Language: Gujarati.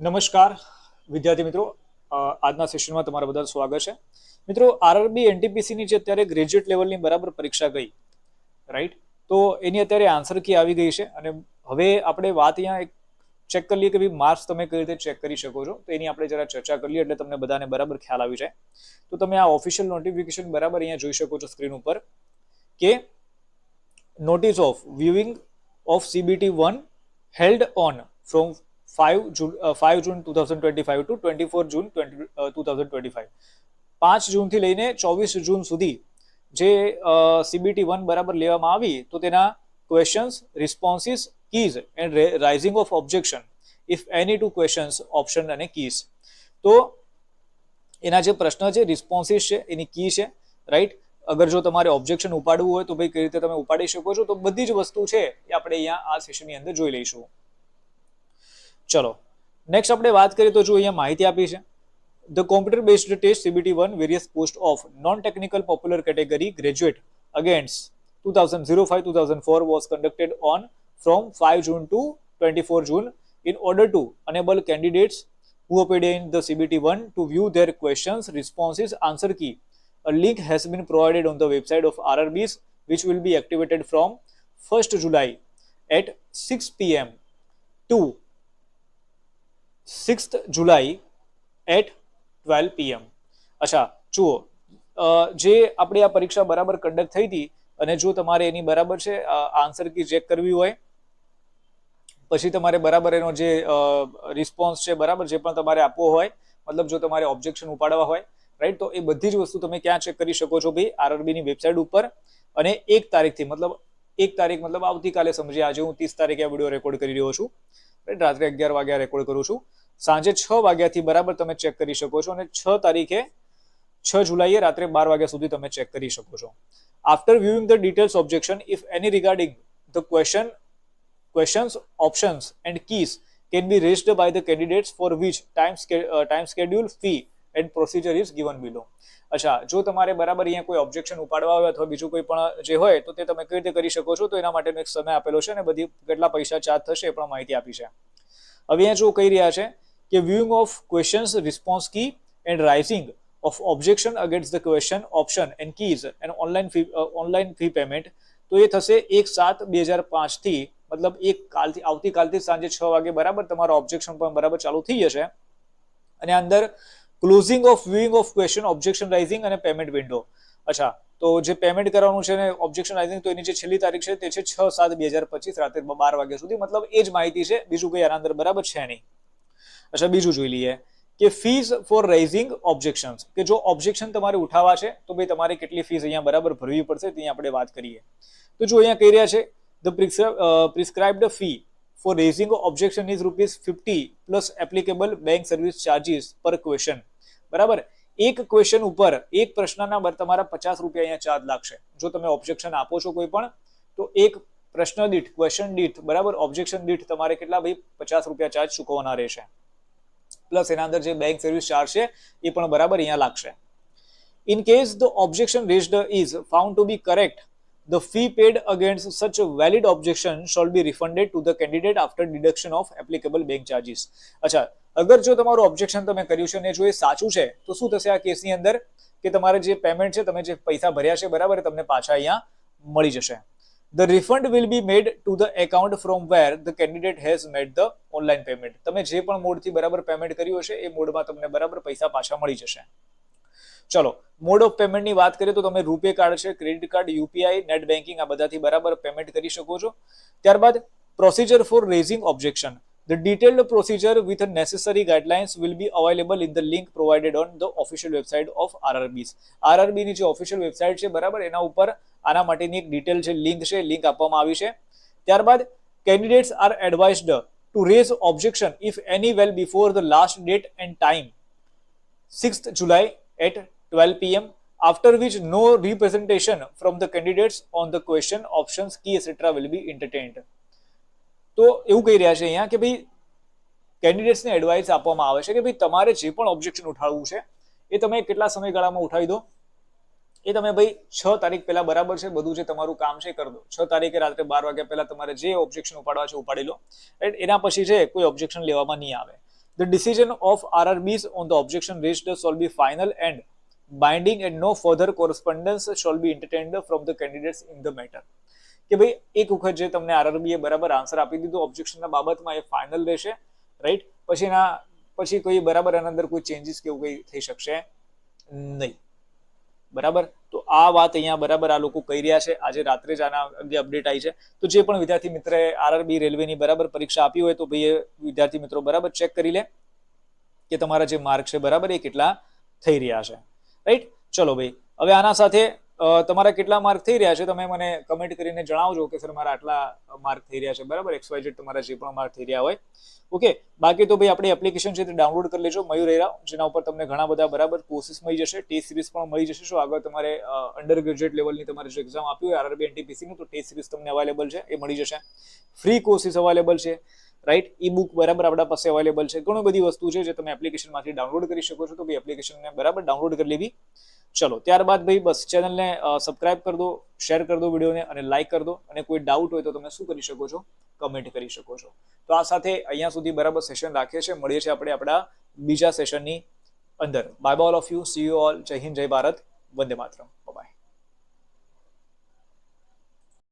નમસ્કાર, વિદ્યાર્થી મિત્રો. આજના સેશનમાં તમારા બધા સ્વાગત છે. મિત્રો આરઆરબી એનટીપીસીની જે અત્યારે ગ્રેજ્યુએટ લેવલની બરાબર પરીક્ષા ગઈ રાઈટ તો એની અત્યારે આન્સર કી આવી ગઈ છે અને હવે આપણે વાત અહીંયા એક ચેક કરી લઈએ કે ભાઈ માર્ક્સ તમે કઈ રીતે ચેક કરી શકો છો. તો એની આપણે જરા ચર્ચા કરી લઈએ એટલે તમને બધાને બરાબર ખ્યાલ આવી જાય. તો તમે આ ઓફિશિયલ નોટિફિકેશન બરાબર અહીંયા જોઈ શકો છો સ્ક્રીન ઉપર કે notice of viewing of CBT one held on of CBT 1 held on from 5 June, uh, 5 June 2025 to 24 to 20, uh, 2025 પાંચ જૂનથી લઈને ચોવીસ જૂન સુધી જે સીબીટી વન બરાબર લેવામાં આવી તો તેના questions responses keys and raising of objection if any to questions option અને કીઝ તો એના જે પ્રશ્ન છે રિસ્પોન્સીસ છે એની કી છે રાઈટ અગર જો તમારે ઓબ્જેક્શન ઉપાડવું હોય તો ભાઈ કઈ રીતે તમે ઉપાડી શકો છો? તો બધી જ વસ્તુ છે એ આપણે અહીંયા આ સેશનની અંદર જોઈ લઈશું. ચલો નેક્સ્ટ આપણે વાત કરીએ તો જો અહીંયા માહિતી આપી છે the computer based test CBT one various post of non technical popular category graduate against two thousand zero five two thousand four was conducted on from five June to twenty four June in order to enable candidates who appeared in the CBT1 to view their questions, responses, answer key. A link has been provided on the website of RRBs, which will be activated from 1st July at 6 pm to 6th July at 12 pm. અચ્છા, જુઓ જે આપણી આ પરીક્ષા બરાબર કન્ડક્ટ થઈ હતી અને જો તમારે એની બરાબર છે આન્સર કી ચેક કરવી હોય, પછી તમારે બરાબર એનો જે રિસ્પોન્સ છે, બરાબર જે પણ તમારે આપવો હોય, મતલબ જો તમારે ઓબ્જેક્શન ઉપાડવા હોય રાઈટ તો એ બધી જ વસ્તુ તમે ક્યાં ચેક કરી શકો છો ભાઈ? આરઆરબીની વેબસાઇટ ઉપર અને એક તારીખથી, મતલબ એક તારીખ, મતલબ આવતીકાલે સમજી આજે હું ત્રીસ તારીખે આ વીડિયો રેકોર્ડ કરી રહ્યો છું. રાત્રે અગિયાર વાગ્યા રેકોર્ડ કરું છું સાંજે છ વાગ્યાથી બરાબર તમે ચેક કરી શકો છો અને છ તારીખે છ જુલાઈએ રાત્રે બાર વાગ્યા સુધી તમે ચેક કરી શકો છો after viewing the details objection if any regarding the question questions, options, and keys can be raised by the candidates for which uh, time schedule, fee, and procedure is given below અચ્છા, જો તમારે બરાબર અહીંયા કોઈ ઓબ્જેક્શન ઉપાડવા હોય અથવા બીજું કોઈ પણ જે હોય, તો તે તમે કઈ રીતે કરી શકો છો? તો એના માટેનો એક સમય આપેલો છે અને બધી કેટલા પૈસા ચાર્જ થશે એ પણ માહિતી આપી છે. હવે અહીંયા જો કહી રહ્યા છે કે viewing of questions response key and raising of objection against the question option and keys and online fee online fee payment તો એ થશે એક સાત બે હજાર પાંચથી મતલબ એક કાલથી, આવતીકાલથી સાંજે છ વાગે બરાબર તમારો ઓબ્જેક્શન પણ બરાબર ચાલુ થઈ જશે. અને અંદર closing of viewing of question objection raising અને પેમેન્ટ વિન્ડો અચ્છા, તો જે પેમેન્ટ કરવાનું છે ને ઓબ્જેક્શન રાઇઝિંગ તો એની જે છેલ્લી તારીખ છે તે છે છ સાત બે હજાર પચીસ રાત્રે બાર વાગ્યા સુધી. મતલબ એ જ માહિતી છે. બીજું કંઈ આના અંદર બરાબર છે નહીં. અચ્છા, બીજું જોઈ લઈએ કે ફીઝ ફોર રેઝિંગ ઓબ્જેક્શન્સ કે જો ઓબ્જેક્શન તમારે ઉઠાવવા છે, તો ભાઈ તમારે કેટલી ફીસ અહીંયા બરાબર ભરવી પડશે ત્યાં આપણે વાત કરીએ. તો જો અહીંયા કહી રહ્યા છે the prescribed fee for raising objection is rupees fifty plus applicable bank service charges પર ક્વેશ્ચન બરાબર? એક ક્વેશ્ચન ઉપર એક પ્રશ્નના તમારા પચાસ રૂપિયા અહીંયા ચાર્જ લાગશે. જો તમે ઓબ્જેક્શન આપો છો કોઈ પણ, તો એક પ્રશ્ન દીઠ ક્વેશ્ચન દીઠ, બરાબર? ઓબ્જેક્શન દીઠ તમારે કેટલા ભાઈ? પચાસ રૂપિયા ચાર્જ ચૂકવવાના રહેશે. પ્લસ એના અંદર જે બેંક સર્વિસ ચાર્જ છે, એ પણ બરાબર અહીંયા લાગશે. In case the objection raised is found to be correct the fee paid against such a valid objection shall be refunded to the candidate after deduction of applicable bank charges. અચ્છા, અગર જો તમારું ઓબ્જેક્શન તમે કર્યું છે અને જો એ સાચું છે, તો શું થશે આ કેસની અંદર? કે તમારે જે પેમેન્ટ છે, તમે જે પૈસા ભર્યા છે, બરાબર તમને પાછા અહીંયા મળી જશે. The refund will be made to the account from where the candidate has made the online payment તમે જે પણ મોડથી બરાબર પેમેન્ટ કર્યું હશે, એ મોડમાં તમને બરાબર પૈસા પાછા મળી જશે. ચલો મોડ ઓફ પેમેન્ટની વાત કરીએ તો તમે રૂપે કાર્ડ છે credit card UPI net banking આ બધાથી બરાબર પેમેન્ટ કરી શકો છો. ત્યારબાદ procedure for raising objection the detailed procedure with necessary guidelines will be available in the link provided on the official website of RRB આરઆરબીની જે ઓફિશિયલ વેબસાઇટ છે, બરાબર? એના ઉપર આના માટેની એક ડિટેલ છે લિંક છે લિંક આપવામાં આવી છે. ત્યારબાદ candidates are advised to raise objection if any well before the last date and time sixth July at 12 pm after which no representation from the candidates on the question, options, key etc will be entertained. તો એવું કહી રહ્યા છે અહીંયા કે ભાઈ કેન્ડિડેટ્સને એડવાઇસ આપવામાં આવે છે કે ભાઈ, તમારે જે પણ ઓબ્જેક્શન ઉઠાવવું છે, એ તમે કેટલા સમયગાળામાં ઉઠાવી દો? એ તમે ભાઈ, છ તારીખ પહેલા બરાબર છે, બધું જે તમારું કામ છે કરી દો. છ તારીખે રાત્રે બાર વાગ્યા પહેલા તમારે જે ઓબ્જેક્શન ઉપાડવા છે, ઉપાડી લો. રાઈટ એના પછી છે, કોઈ ઓબ્જેક્શન લેવામાં નહીં આવે. The decision of RRBs on the objection raised shall be final and binding and no further correspondence shall be entertained from the candidates in the matter કે ભાઈ, એક વખત જે તમને આરઆરબીએ બરાબર આન્સર આપી દીધો ઓબ્જેક્શનના બાબતમાં એ ફાઇનલ રહેશે રાઈટ પછી એના પછી કોઈ બરાબર એના અંદર કોઈ ચેન્જીસ કે એવું કંઈ થઈ શકશે નહીં. બરાબર? તો આ વાત અહીંયા બરાબર આ લોકો કહી રહ્યા છે. આજે રાત્રે જ આના અંગે અપડેટ આવી છે. તો જે પણ વિદ્યાર્થી મિત્રએ આરઆરબી રેલવેની બરાબર પરીક્ષા આપી હોય તો ભાઈ વિદ્યાર્થી મિત્રો બરાબર ચેક કરી લે કે તમારા જે માર્ક છે બરાબર એ કેટલા થઈ રહ્યા છે. રાઈટ ચલો ભાઈ. હવે આના સાથે તમારા કેટલા માર્ક થઈ રહ્યા છે તમે મને કમેન્ટ કરીને જણાવજો કે સર મારા આટલા માર્ક થઈ રહ્યા છે. બરાબર? એક્સ વાય તમારા જે પણ માર્ક થઈ રહ્યા હોય. ઓકે બાકી તો ભાઈ આપણી એપ્લિકેશન છે તે ડાઉનલોડ કરી લેજો, મયુર એરા જેના ઉપર તમને ઘણા બધા બરાબર કોર્સિસ મળી જશે ટેસ્ટ સિરીઝ પણ મળી જશે. શું આગળ તમારે અંડર ગ્રેજ્યુએટ લેવલની તમારે જો એક્ઝામ આપી હોય આરઆરબી એનટીપીસીની તો ટેસ્ટ સિરીઝ તમને અવેલેબલ છે, એ મળી જશે. ફ્રી કોર્સિસ અવેલેબલ છે. રાઈટ ઈ બુક બરાબર આપણા પાસે અવેલેબલ છે. ઘણી બધી વસ્તુ છે જે તમે એપ્લિકેશનમાંથી ડાઉનલોડ કરી શકો છો. તો ભાઈ એપ્લિકેશનને બરાબર ડાઉનલોડ કરી લેવી. ચલો, ત્યારબાદ ભાઈ, બસ ચેનલને સબસ્ક્રાઇબ કરી દો શેર કરી દો વિડીયોને અને લાઇક કરી દો. અને કોઈ ડાઉટ હોય તો તમે શું કરી શકો છો? કમેન્ટ કરી શકો છો. તો આ સાથે અહીંયા સુધી બરાબર સેશન રાખીએ છીએ. મળીએ છીએ આપણે આપણા બીજા સેશનની અંદર. Bye all of you see you all Jai Hind, Jai Bharat. Vande Mataram.